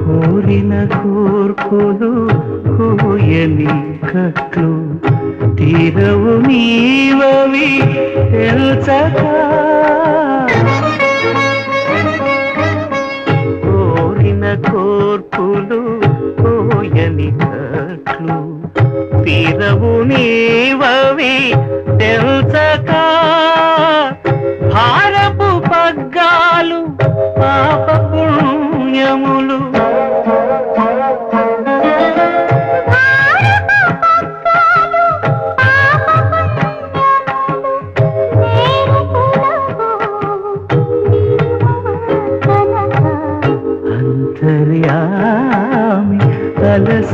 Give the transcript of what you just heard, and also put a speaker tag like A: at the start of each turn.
A: కోరిన కోర్పులు కోయని కట్లు తీరవు నీవవి తెలుసక చెట్లు తీరవు నీవవి తెలుసక భారపు పగ్గాలు పాప పుణ్యములు. అంతర్యామి తలస